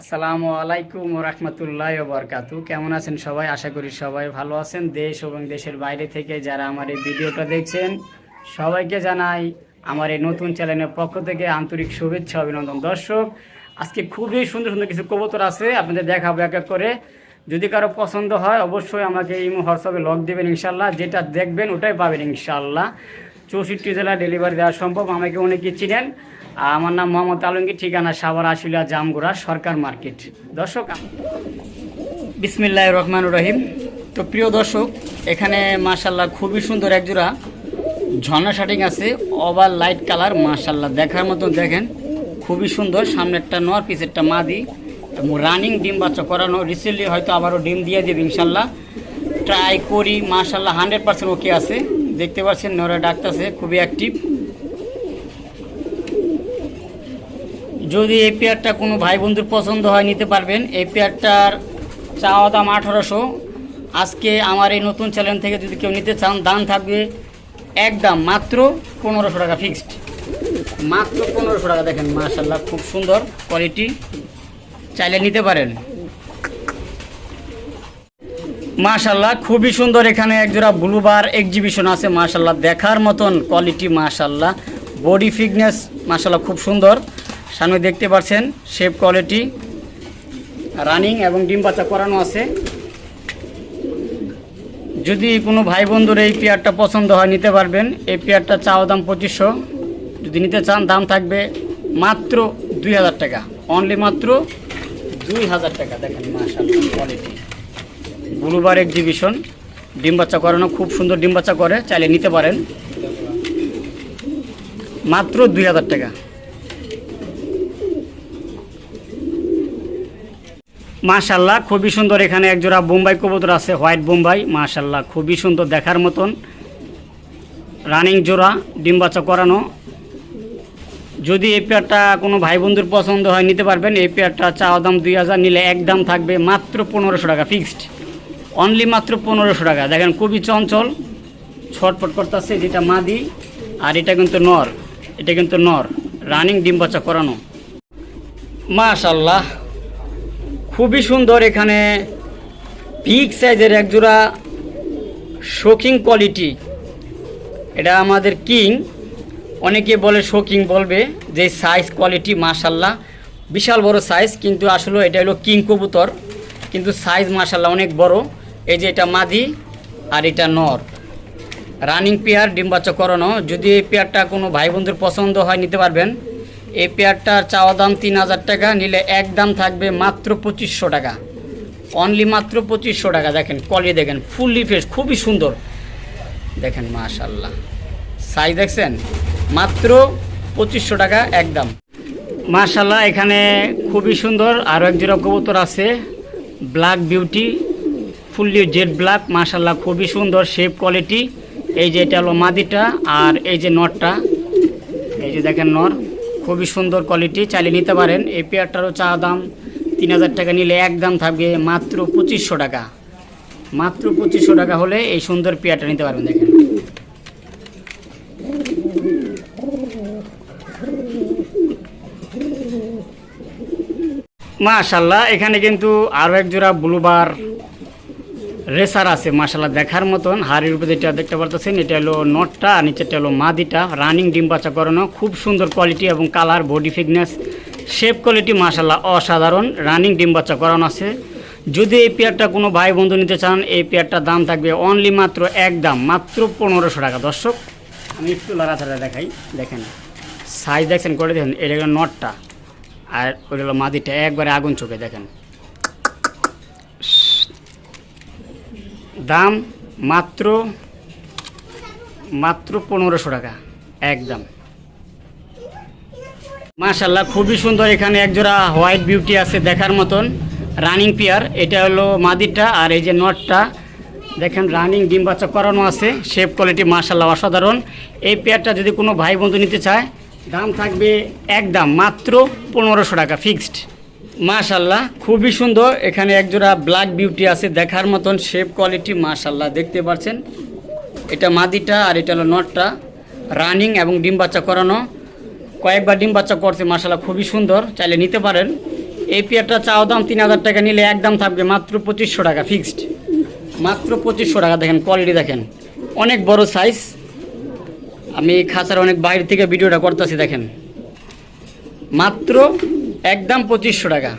আসসালামু আলাইকুম রহমতুল্লাহ বরকাতু কেমন আছেন সবাই? আশা করি সবাই ভালো আছেন। দেশ এবং দেশের বাইরে থেকে যারা আমার এই ভিডিওটা দেখছেন, সবাইকে জানাই আমার এই নতুন চ্যানেলের পক্ষ থেকে আন্তরিক শুভেচ্ছা, অভিনন্দন। দর্শক, আজকে খুবই সুন্দর সুন্দর কিছু কবুতর আছে, আপনাদের দেখাবো এক এক করে। যদি কারও পছন্দ হয়, অবশ্যই আমাকে ইমো হোয়াটসঅ্যাপে লক দেবেন ইনশাল্লাহ যেটা দেখবেন, ওটাই পাবেন ইনশাল্লাহ চৌষট্টি জেলা ডেলিভারি দেওয়া সম্ভব, আমাকে অনেকে চিনেন। আমার নাম মোহাম্মদ আলমগীর, ঠিকানা সাভার আশুলিয়া, জামগুড়া, সরকার মার্কেট। দর্শক বিসমিল্লাহ রহমান রহিম। তো প্রিয় দর্শক, এখানে মাশাল্লাহ খুবই সুন্দর একজোড়া ঝর্ণা শাটিং আছে ওভার লাইট কালার মাশাল্লাহ দেখার মতন দেখেন। খুবই সুন্দর, সামনেরটা নর পিছেরটা মাদি। এবং রানিং ডিম বাচ্চা করানো রিসেন্টলি হয়তো আবারও ডিম দিয়ে দেবে ইনশাল্লাহ ট্রাই করি মাশাল্লাহ হান্ড্রেড পার্সেন্ট ওকে আছে। দেখতে পাচ্ছেন নরা ডাকতেছে, খুবই অ্যাক্টিভ যদি এই পেয়ারটা কোনো ভাই বন্ধুর পছন্দ হয়, নিতে পারবেন। এই পেয়ারটার চাওয়া দাম আঠারোশো। আজকে আমার এই নতুন চ্যানেল থেকে যদি কেউ নিতে চান, দাম থাকবে একদম মাত্র পনেরোশো টাকা ফিক্সড মাত্র পনেরোশো টাকা। দেখেন মাশাল্লাহ খুব সুন্দর কোয়ালিটি চাইলে নিতে পারেন। মাশাল্লাহ খুবই সুন্দর এখানে একজোড়া ব্লুবার এক্সিবিশন আছে। মাশাল্লাহ দেখার মতন কোয়ালিটি মাশাল্লাহ বডি ফিটনেস মাশাল্লাহ খুব সুন্দর। সামনে দেখতে পাচ্ছেন শেপ কোয়ালিটি রানিং এবং ডিম বাচ্চা করানো আছে। যদি কোনো ভাই বন্ধুর এই পেয়ারটা পছন্দ হয়, নিতে পারবেন। এই পেয়ারটা চাওয়া দাম পঁচিশশো। যদি নিতে চান, দাম থাকবে মাত্র দুই হাজার টাকা। অনলি মাত্র দুই হাজার টাকা। দেখেন মাশাল্লাহ কোয়ালিটি ব্লুবার এক্সিবিশন ডিম বাচ্চা করানো, খুব সুন্দর ডিম বাচ্চা করে, চাইলে নিতে পারেন। মাত্র দুই হাজার টাকা। মাশাল্লাহ, খুবই সুন্দর এখানে একজোড়া বোম্বাই কবুতর আছে, হোয়াইট বোম্বাই, মাশাল্লাহ, খুবই সুন্দর দেখার মতন। রানিং জোড়া, ডিম বাচ্চা করানো। যদি এই পেয়ারটা কোনো ভাই বন্ধুর পছন্দ হয়, নিতে পারবেন। এই পেয়ারটা চাওয়া দাম দুই হাজার নিলে একদম থাকবে মাত্র পনেরোশো টাকা, ফিক্সড। অনলি মাত্র পনেরোশো টাকা। দেখেন, খুবই চঞ্চল, ছটফট করতেছে, যেটা মাদি, আর এটা কিন্তু নর, এটা কিন্তু নর, রানিং ডিম বাচ্চা করানো। মাশাল্লাহ খুবই সুন্দর এখানে বিগ সাইজের একজোড়া শোকিং কোয়ালিটি। এটা আমাদের কিং। অনেকে বলে শোকিং বলবে যে সাইজ কোয়ালিটি মাশাল্লাহ বিশাল বড় সাইজ কিন্তু আসলে এটা হলো কিং কবুতর। কিন্তু সাইজ মাশাল্লাহ অনেক বড়। এই যে এটা মাদি আর এটা নর। রানিং পেয়ার ডিম করানো। যদি এই পেয়ারটা কোনো ভাই বন্ধুর পছন্দ হয়, নিতে পারবেন। এই পেয়ারটার চাওয়া দাম তিন হাজার টাকা, নিলে এক দাম থাকবে মাত্র পঁচিশশো টাকা। অনলি মাত্র পঁচিশশো টাকা, দেখেন কোয়ালিটি দেখেন ফুললি ফ্রেশ খুবই সুন্দর। দেখেন মাশাল্লাহ সাইজ দেখছেন? মাত্র পঁচিশশো টাকা একদম মাশাল্লাহ এখানে খুবই সুন্দর আরও এক জোড়া কবুতর আছে। Black beauty fully jet black মাশাল্লাহ খুবই সুন্দর শেপ কোয়ালিটি এই যে এটা হলো মাদিটা, আর এই যে নটটা, এই যে দেখেন নর। খুবই সুন্দর কোয়ালিটি চালিয়ে নিতে পারেন। এই পেয়ারটারও চা দাম তিন হাজার টাকা নিলে একদম থাকবে মাত্র পঁচিশশো টাকা। মাত্র পঁচিশশো টাকা হলে এই সুন্দর পেয়ারটা নিতে পারবেন, দেখেন। মাশাল্লাহ এখানে কিন্তু আরও এক জোড়া ব্লুবার রেসার আছে মাশাল্লাহ দেখার মতন। হাড়ির উপরে যেটা দেখতে পারতেছেন, এটা হলো নটটা আর নিচেরটা হলো মাদিটা। রানিং ডিম বাচ্চা করানো, খুব সুন্দর কোয়ালিটি এবং colour body fitness shape quality মাশাল্লাহ অসাধারণ। রানিং ডিম বাচ্চা করানো আছে। যদি এই পেয়ারটা কোনো ভাই বন্ধু নিতে চান, এই পেয়ারটার দাম থাকবে অনলি মাত্র এক দাম, মাত্র পনেরোশো টাকা। দর্শক, আমি একটু লড়াছাড়া দেখাই, দেখেন। সাইজ দেখছেন, করে দেখেন, এটা হলো নটটা আর ওইটা হলো মাদিটা, একবারে আগুন চোখে, দেখেন। দাম মাত্র মাত্র পনেরোশো টাকা, একদম। মাশাল্লাহ খুবই সুন্দর এখানে একজোড়া হোয়াইট বিউটি আছে দেখার মতন, রানিং পেয়ার, এটা হলো মাদিরটা আর এই যে নটটা। দেখেন, রানিং ডিম বাচ্চা করানো আছে, শেপ কোয়ালিটি মাশাল্লাহ অসাধারণ। এই পেয়ারটা যদি কোনো ভাই বন্ধু নিতে চায়, দাম থাকবে একদম মাত্র পনেরোশো টাকা, ফিক্সড। মাশাল্লাহ, খুবই সুন্দর। এখানে একজোড়া ব্ল্যাক বিউটি আছে, দেখার মতন শেপ কোয়ালিটি মাশাল্লাহ, দেখতে পাচ্ছেন? এটা মাদিটা আর এটা হলো নটটা। রানিং এবং ডিম বাচ্চা করানো। কয়েকবার ডিম বাচ্চা করছে, মাশাল্লাহ, খুবই সুন্দর। চাইলে নিতে পারেন। এই পেয়ারটা চাও দাম তিন হাজার টাকা, নিলে একদম থাকবে মাত্র পঁচিশশো টাকা ফিক্সড মাত্র পঁচিশশো টাকা, দেখেন কোয়ালিটি দেখেন। অনেক বড় সাইজ আমি খাঁচার অনেক বাইরে থেকে ভিডিওটা করতেছি, দেখেন। মাত্র একদম পঁচিশশো টাকা।